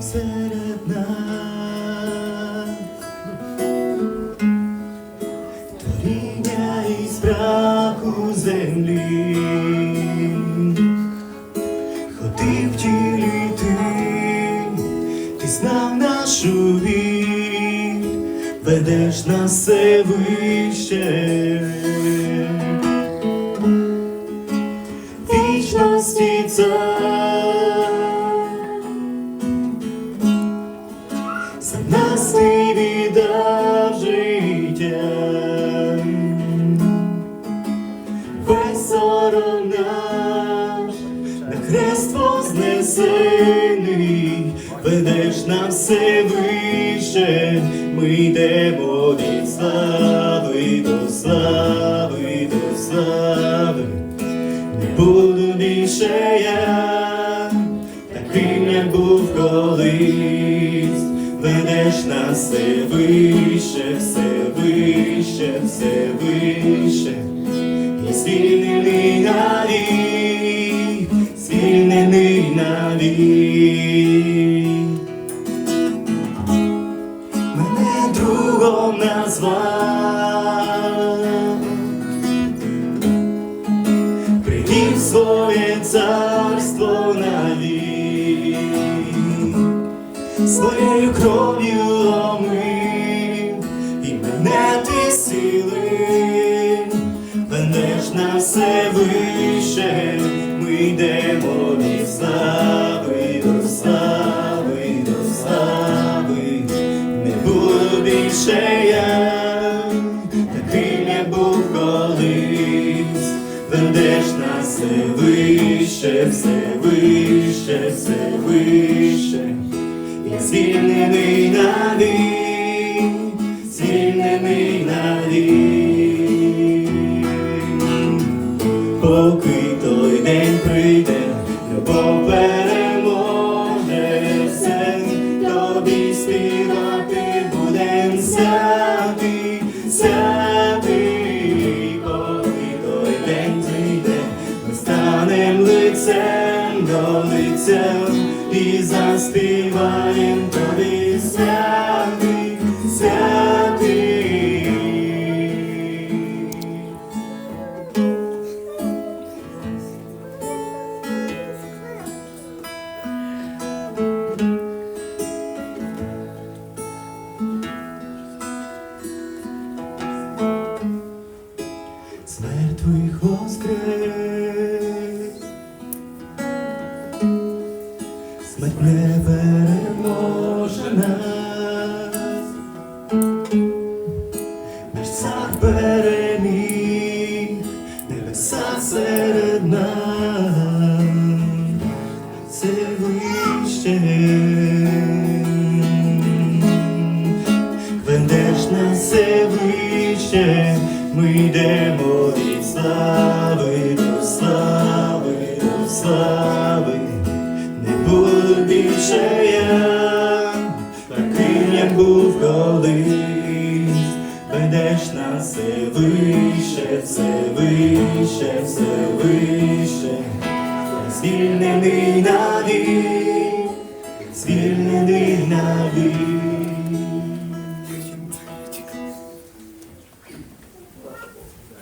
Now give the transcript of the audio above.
всіх серед нас, творіння із праху землі, ходив в тілі ти, ти знав нашу віль, ведеш нас все вище. Ведеш нам все вище, ми йдемо від слави до слави до слави. Не буду більше я, таким як був колись, ведеш нас все вище, все вище, все вище, і звільнений навік, звільнений навік. Привів своє царство навік, своєю кров'ю омив, і мене ти сили, ведеш на все вище, ми йдемо від слави до слави, до слави, не буду більше я, таким як був колись, ведеш нас все вище, все вище, все вище, я звільнений навік, звільнений навік, поки лиця і заспіваєм тобі святий, святий. з мертвих воскрес, не переможе нас, наш цар переміг, небеса серед нас, це вище. Ведеш нас все вище, ми йдемо від слави більше я, таким я був колись, ведеш нас все вище, все вище, все вище, звільнений навік, звільнений.